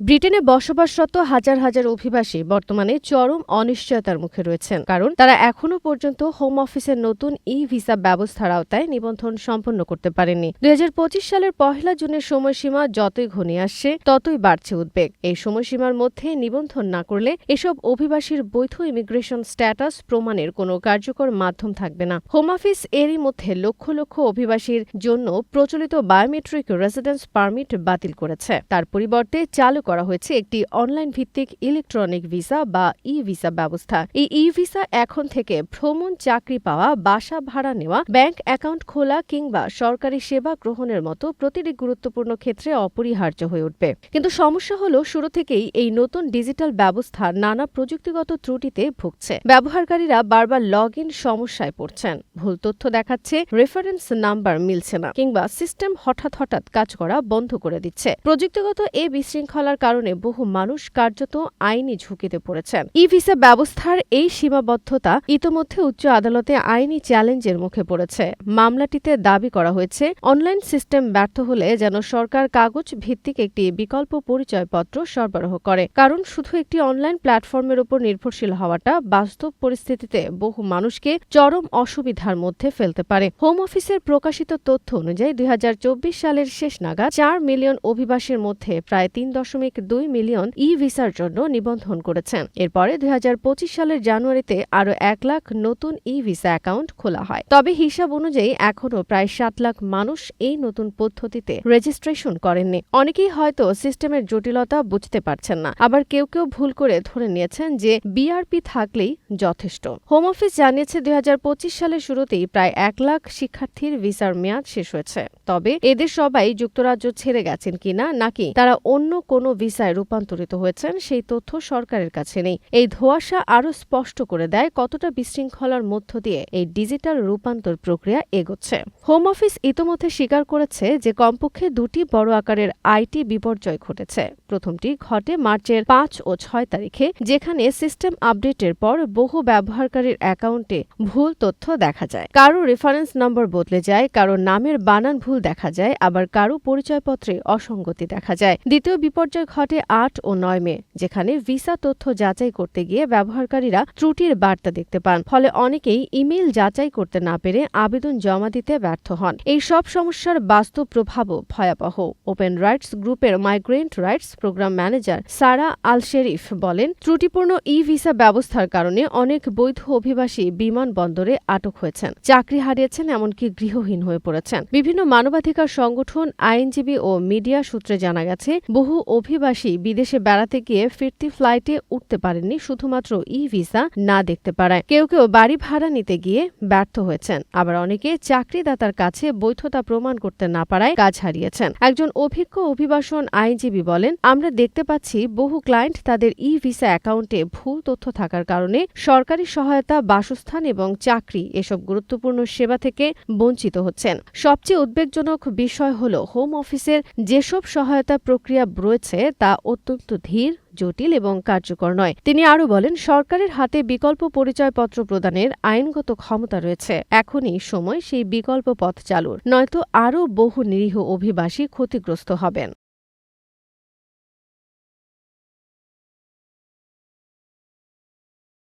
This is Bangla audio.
ব্রিটেনে বসবাসরত হাজার হাজার অভিবাসী বর্তমানে চরম অনিশ্চয়তার মুখে রয়েছেন, কারণ তারা এখনও পর্যন্ত হোম অফিসের নতুন ই ভিসা ব্যবস্থার আওতায় নিবন্ধন সম্পন্ন করতে পারেননি। দুই সালের পহেলা জুনের সময়সীমা যতই ঘনিয়ে আসছে, ততই বাড়ছে উদ্বেগ। এই সময়সীমার মধ্যে নিবন্ধন না করলে এসব অভিবাসীর বৈধ ইমিগ্রেশন স্ট্যাটাস প্রমাণের কোনো কার্যকর মাধ্যম থাকবে না। হোম অফিস এরই মধ্যে লক্ষ লক্ষ অভিবাসীর জন্য প্রচলিত বায়োমেট্রিক রেসিডেন্স পারমিট বাতিল করেছে। তার পরিবর্তে চালু করা হয়েছে একটি অনলাইন ভিত্তিক ইলেকট্রনিক ভিসা বা ই ভিসা ব্যবস্থা। এই ই ভিসা এখন থেকে ভ্রমণ চাকরি পাওয়া, বাসা ভাড়া নেওয়া ব্যাংক অ্যাকাউন্ট খোলা কিংবা সরকারি সেবা গ্রহণের মতো প্রতিটি গুরুত্বপূর্ণ ক্ষেত্রে অপরিহার্য হয়ে উঠবে। কিন্তু সমস্যা হলো, শুরু থেকেই এই নতুন ডিজিটাল ব্যবস্থা নানা প্রযুক্তিগত ত্রুটিতে ভুগছে। ব্যবহারকারীরা বারবার লগ ইন সমস্যায় পড়ছেন। ভুল তথ্য দেখাচ্ছে রেফারেন্স নাম্বার মিলছে না, কিংবা সিস্টেম হঠাৎ হঠাৎ কাজ করা বন্ধ করে দিচ্ছে। প্রযুক্তিগত এ বিশৃঙ্খলার কারণে বহু মানুষ কার্যত আইনি ঝুঁকিতে পড়েছেন। ই ভিসা ব্যবস্থার এই সীমাবদ্ধতা ইতোমধ্যে উচ্চ আদালতে আইনি চ্যালেঞ্জের মুখে পড়েছে। মামলাটিতে দাবি করা হয়েছে, অনলাইন সিস্টেম ব্যর্থ হলে যেন সরকার কাগজ ভিত্তিক একটি বিকল্প পরিচয়পত্র সরবরাহ করে। কারণ শুধু একটি অনলাইন প্ল্যাটফর্মের উপর নির্ভরশীল হওয়াটা বাস্তব পরিস্থিতিতে বহু মানুষকে চরম অসুবিধার মধ্যে ফেলতে পারে। হোম অফিসের প্রকাশিত তথ্য অনুযায়ী দুই হাজার চব্বিশ সালের শেষ নাগাদ চার মিলিয়ন অভিবাসীর মধ্যে প্রায় তিন দশমিক দুই মিলিয়ন ই ভিসার জন্য নিবন্ধন করেছেন। এরপরে দুই সালের জানুয়ারিতে আরও এক লাখ নতুন ই ভিসা অ্যাকাউন্ট খোলা হয়। তবে হিসাব অনুযায়ী এখনও প্রায় সাত লাখ মানুষ এই নতুন পদ্ধতিতে রেজিস্ট্রেশন করেননি। অনেকেই হয়তো সিস্টেমের জটিলতা বুঝতে পারছেন না। আবার কেউ কেউ ভুল করে ধরে নিয়েছেন যে বিআরপি থাকলেই যথেষ্ট। হোম অফিস জানিয়েছে দুই হাজার পঁচিশ সালের শুরুতেই প্রায় এক লাখ শিক্ষার্থীর ভিসার মেয়াদ শেষ হয়েছে। তবে এদের সবাই যুক্তরাজ্য ছেড়ে গেছেন কিনা নাকি তারা অন্য কোনো ভিসায় রূপান্তরিত হয়েছেন সেই তথ্য সরকারের কাছে নেই। এই ধোঁয়াশা আরও স্পষ্ট করে দেয় কতটা বিশৃঙ্খলার মধ্য দিয়ে এই ডিজিটাল রূপান্তর প্রক্রিয়া এগোচ্ছে। হোম অফিস ইতোমধ্যে স্বীকার করেছে যে কমপক্ষে দুটি বড় আকারের আইটি বিপর্যয় ঘটেছে। প্রথমটি ঘটে মার্চের পাঁচ ও ছয় তারিখে, যেখানে সিস্টেম আপডেটের পর বহু ব্যবহারকারীর অ্যাকাউন্টে ভুল তথ্য দেখা যায়। কারও রেফারেন্স নম্বর বদলে যায়, কারও নামের বানান ভুল দেখা যায়, আবার কারও পরিচয়পত্রে অসঙ্গতি দেখা যায়। দ্বিতীয় বিপর্যয় ঘটে আট ও নয় মে, যেখানে ভিসা তথ্য যাচাই করতে গিয়ে ব্যবহারকারীরা ত্রুটির বার্তা দেখতে পান। ফলে অনেকেই ইমেল যাচাই করতে না পেরে আবেদন জমা দিতে ব্যর্থ হন। এই সব সমস্যার বাস্তব প্রভাবও ভয়াবহ, ওপেন রাইটস গ্রুপের migrant rights program manager Sara Al Sherif বলেন, ত্রুটিপূর্ণ ই ভিসা ব্যবস্থার কারণে অনেক বৈধ অভিবাসী বিমানবন্দরে আটক হয়েছেন। চাকরি হারিয়েছেন এমনকি গৃহহীন হয়ে পড়েছেন। বিভিন্ন মানবাধিকার সংগঠন, আইনজীবী ও মিডিয়া সূত্রে জানা গেছে, বহু অভিবাসী বিদেশে বেড়াতে গিয়ে ফিরতি ফ্লাইটে উঠতে পারেননি, শুধুমাত্র ই ভিসা না দেখতে পারায়। কেউ কেউ বাড়ি ভাড়া নিতে গিয়ে ব্যর্থ হয়েছেন। আবার অনেকে চাকরিদাতার কাছে বৈধতা প্রমাণ করতে না পারায় কাজ হারিয়েছেন। একজন অভিজ্ঞ অভিবাসন আইনজীবী বলেন, আমরা দেখতে পাচ্ছি বহু ক্লায়েন্ট তাদের ই ভিসা অ্যাকাউন্টে ভুল তথ্য থাকার কারণে সরকারি সহায়তা, বাসস্থান এবং চাকরি এসব গুরুত্বপূর্ণ সেবা থেকে বঞ্চিত হচ্ছেন। সবচেয়ে উদ্বেগজনক বিষয় হল হোম অফিসের যেসব সহায়তা প্রক্রিয়া রয়েছে তা অত্যন্ত ধীর, জটিল এবং কার্যকর নয়। তিনি আরও বলেন, সরকারের হাতে বিকল্প পরিচয়পত্র প্রদানের আইনগত ক্ষমতা রয়েছে। এখনই সময় সেই বিকল্প পথ চালুর, নয়তো আরও বহু নিরীহ অভিবাসী ক্ষতিগ্রস্ত হবেন।